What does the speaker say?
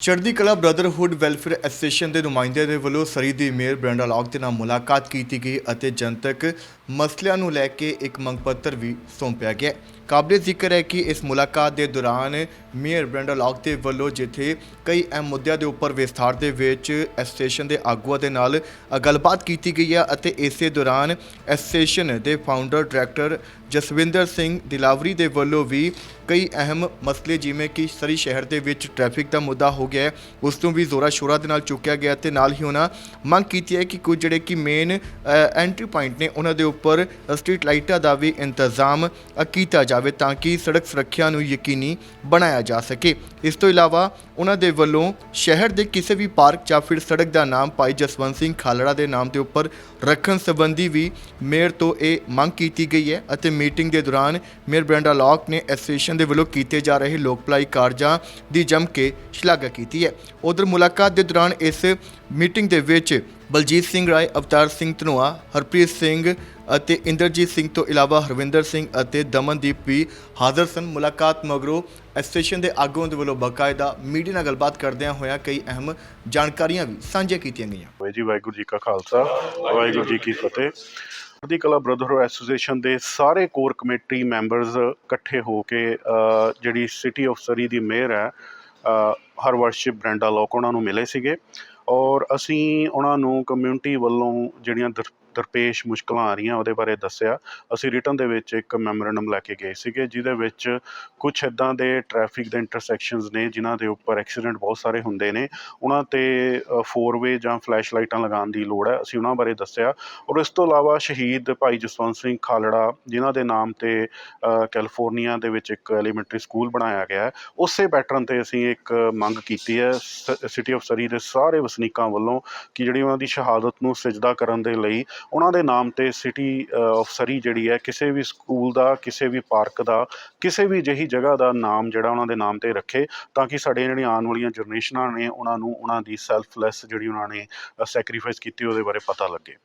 ਚੜ੍ਹਦੀ ਕਲਾ brotherhood welfare association ਦੇ ਨੁਮਾਇੰਦਿਆਂ ਦੇ ਵੱਲੋਂ ਸਰੀ ਦੀ ਮੇਅਰ ਬ੍ਰੈਂਡਾ ਲੌਕ ਦੇ ਨਾਲ ਮੁਲਾਕਾਤ ਕੀਤੀ ਗਈ ਅਤੇ ਜਨਤਕ ਮਸਲਿਆਂ ਨੂੰ ਲੈ ਕੇ ਇੱਕ ਮੰਗ ਪੱਤਰ ਵੀ ਸੌਂਪਿਆ ਗਿਆ। ਕਾਬਲੇ ਜ਼ਿਕਰ ਹੈ ਕਿ ਇਸ ਮੁਲਾਕਾਤ ਦੇ ਦੌਰਾਨ ਮੇਅਰ ਬ੍ਰੈਂਡਾ ਲੌਕ ਦੇ ਵੱਲੋਂ ਜਿੱਥੇ ਕਈ ਅਹਿਮ ਮੁੱਦਿਆਂ ਦੇ ਉੱਪਰ ਵਿਸਥਾਰ ਦੇ ਵਿੱਚ ਐਸੋਸੀਏਸ਼ਨ ਦੇ ਆਗੂਆਂ ਦੇ ਨਾਲ ਗੱਲਬਾਤ ਕੀਤੀ ਗਈ ਹੈ ਅਤੇ ਇਸੇ ਦੌਰਾਨ ਐਸੋਸੀਏਸ਼ਨ ਦੇ ਫਾਊਂਡਰ ਡਾਇਰੈਕਟਰ ਜਸਵਿੰਦਰ ਸਿੰਘ ਦਿਲਾਵਰੀ ਦੇ ਵੱਲੋਂ ਵੀ ਕਈ ਅਹਿਮ ਮਸਲੇ ਜਿਵੇਂ ਕਿ ਸਰੀ ਸ਼ਹਿਰ ਦੇ ਵਿੱਚ ਟ੍ਰੈਫਿਕ ਦਾ ਮੁੱਦਾ ਹੋ ਗਿਆ ਉਸ ਨੂੰ ਵੀ ਜ਼ੋਰਾ ਸ਼ੋਰਾ ਦੇ ਨਾਲ ਚੁੱਕਿਆ ਗਿਆ ਤੇ ਨਾਲ ਹੀ ਉਹਨਾਂ ਮੰਗ ਕੀਤੀ ਹੈ ਕਿ ਕੁਝ ਜਿਹੜੇ ਕਿ ਮੇਨ ਐਂਟਰੀ ਪੁਆਇੰਟ ਨੇ, ਉਹਨਾਂ ਦੇ ਉੱਪਰ ਸਟਰੀਟ ਲਾਈਟਾਂ ਦਾ ਵੀ ਇੰਤਜ਼ਾਮ ਕੀਤਾ ਜਾਵੇ ਤਾਂ ਕਿ ਸੜਕ ਸੁਰੱਖਿਆ ਨੂੰ ਯਕੀਨੀ ਬਣਾਇਆ ਜਾ ਸਕੇ। ਇਸ ਤੋਂ ਇਲਾਵਾ ਉਹਨਾਂ ਦੇ ਵੱਲੋਂ ਸ਼ਹਿਰ ਦੇ ਕਿਸੇ ਵੀ ਪਾਰਕ ਜਾਂ ਫਿਰ ਸੜਕ ਦਾ ਨਾਮ ਭਾਈ ਜਸਵੰਤ ਸਿੰਘ ਖਾਲੜਾ ਦੇ ਨਾਮ ਦੇ ਉੱਪਰ ਰੱਖਣ ਸੰਬੰਧੀ ਵੀ ਮੇਅਰ ਤੋਂ ਇਹ ਮੰਗ ਕੀਤੀ ਗਈ ਹੈ ਅਤੇ ਮੀਟਿੰਗ ਦੇ ਦੌਰਾਨ ਮੇਅਰ ਬ੍ਰੈਂਡਾ ਲੌਕ ਨੇ ਐਸੋਸੀਏਸ਼ਨ ਦੇ ਵੱਲੋਂ ਕੀਤੇ ਜਾ ਰਹੇ ਲੋਕ ਭਲਾਈ ਕਾਰਜਾਂ ਦੀ ਜੰਮ ਕੇ ਸ਼ਲਾਘਾ ਕੀਤੀ ਹੈ। ਉਧਰ ਮੁਲਾਕਾਤ ਦੇ ਦੌਰਾਨ ਇਸ ਮੀਟਿੰਗ ਦੇ ਵਿੱਚ ਬਲਜੀਤ ਸਿੰਘ ਰਾਏ, ਅਵਤਾਰ ਸਿੰਘ ਧਨੋਆ, ਹਰਪ੍ਰੀਤ ਸਿੰਘ ਅਤੇ ਇੰਦਰਜੀਤ ਸਿੰਘ ਤੋਂ ਇਲਾਵਾ ਹਰਵਿੰਦਰ ਸਿੰਘ ਅਤੇ ਦਮਨਦੀਪ ਵੀ ਹਾਜ਼ਰ ਸਨ। ਮੁਲਾਕਾਤ ਮਗਰੋਂ ਐਸੋਸੀਏਸ਼ਨ ਦੇ ਆਗੂਆਂ ਦੇ ਵੱਲੋਂ ਬਕਾਇਦਾ ਮੀਡੀਆ ਨਾਲ ਗੱਲਬਾਤ ਕਰਦਿਆਂ ਹੋਇਆਂ ਕਈ ਅਹਿਮ ਜਾਣਕਾਰੀਆਂ ਵੀ ਸਾਂਝੀਆਂ ਕੀਤੀਆਂ ਗਈਆਂ। ਹੋਏ ਜੀ, ਵਾਹਿਗੁਰੂ ਜੀ ਕਾ ਖਾਲਸਾ, ਵਾਹਿਗੁਰੂ ਜੀ ਕੀ ਫਤਿਹ। ਚੜ੍ਹਦੀ ਕਲਾ ਬ੍ਰਦਰਹੁੱਡ ਐਸੋਸੀਏਸ਼ਨ ਦੇ ਸਾਰੇ ਕੋਰ ਕਮੇਟੀ ਮੈਂਬਰਸ ਇਕੱਠੇ ਹੋ ਕੇ ਜਿਹੜੀ ਸਿਟੀ ਆਫ ਸਰੀ ਦੀ ਮੇਅਰ ਹੈ ਹਰ ਵਰਸ਼ਿਪ ਬ੍ਰੈਂਡਾ ਲੋਕ ਉਹਨਾਂ ਨੂੰ ਮਿਲੇ ਸੀਗੇ ਔਰ ਅਸੀਂ ਉਹਨਾਂ ਨੂੰ ਕਮਿਊਨਿਟੀ ਵੱਲੋਂ ਜਿਹੜੀਆਂ ਦਰ- ਦਰਪੇਸ਼ ਮੁਸ਼ਕਲਾਂ ਆ ਰਹੀਆਂ ਉਹਦੇ ਬਾਰੇ ਦੱਸਿਆ। ਅਸੀਂ ਰਿਟਰਨ ਦੇ ਵਿੱਚ ਇੱਕ ਮੈਮੋਰੈਂਡਮ ਲੈ ਕੇ ਗਏ ਸੀਗੇ, ਜਿਹਦੇ ਵਿੱਚ ਕੁਝ ਇਦਾਂ ਦੇ ਟ੍ਰੈਫਿਕ ਦੇ ਇੰਟਰਸੈਕਸ਼ਨਸ ਨੇ, ਜਿਨ੍ਹਾਂ ਦੇ ਉੱਪਰ ਐਕਸੀਡੈਂਟ ਬਹੁਤ ਸਾਰੇ ਹੁੰਦੇ ਨੇ। ਉਹਨਾਂ ਤੇ ਫੋਰ ਵੇ ਜਾਂ ਫਲੈਸ਼ ਲਾਈਟਾਂ ਲਗਾਉਣ ਦੀ ਲੋੜ ਹੈ, ਅਸੀਂ ਉਹਨਾਂ ਬਾਰੇ ਦੱਸਿਆ। ਔਰ ਇਸ ਤੋਂ ਇਲਾਵਾ ਸ਼ਹੀਦ ਭਾਈ ਜਸਵੰਤ ਸਿੰਘ ਖਾਲੜਾ, ਜਿਨ੍ਹਾਂ ਦੇ ਨਾਮ ਤੇ ਕੈਲੀਫੋਰਨੀਆ ਦੇ ਵਿੱਚ ਇੱਕ ਐਲੀਮੈਂਟਰੀ ਸਕੂਲ ਬਣਾਇਆ ਗਿਆ ਹੈ, ਉਸੇ ਪੈਟਰਨ ਤੇ ਅਸੀਂ ਇੱਕ ਮੰਗ ਕੀਤੀ ਹੈ ਸਿਟੀ ਆਫ ਸਰੀ ਦੇ ਸਾਰੇ ਵਸਨੀਕਾਂ ਵੱਲੋਂ ਕਿ ਜਿਹੜੀ ਉਹਨਾਂ ਦੀ ਸ਼ਹਾਦਤ ਨੂੰ ਸਜਦਾ ਕਰਨ ਦੇ ਲਈ ਉਹਨਾਂ ਦੇ ਨਾਮ ਤੇ ਸਿਟੀ ਆਫ ਸਰੀ ਜਿਹੜੀ ਹੈ, ਕਿਸੇ ਵੀ ਸਕੂਲ ਦਾ, ਕਿਸੇ ਵੀ ਪਾਰਕ ਦਾ, ਕਿਸੇ ਵੀ ਜਿਹੀ ਜਗ੍ਹਾ ਦਾ ਨਾਮ ਜਿਹੜਾ ਉਹਨਾਂ ਦੇ ਨਾਮ ਤੇ ਰੱਖੇ ਤਾਂ ਕਿ ਸਾਡੇ ਜਿਹੜੀਆਂ ਆਉਣ ਵਾਲੀਆਂ ਜਨਰੇਸ਼ਨਾਂ ਨੇ ਉਹਨਾਂ ਨੂੰ ਉਹਨਾਂ ਦੀ ਸੈਲਫਲੈਸ ਜਿਹੜੀ ਉਹਨਾਂ ਨੇ ਸੈਕਰੀਫਾਈਸ ਕੀਤੀ, ਉਹਦੇ ਬਾਰੇ ਪਤਾ ਲੱਗੇ।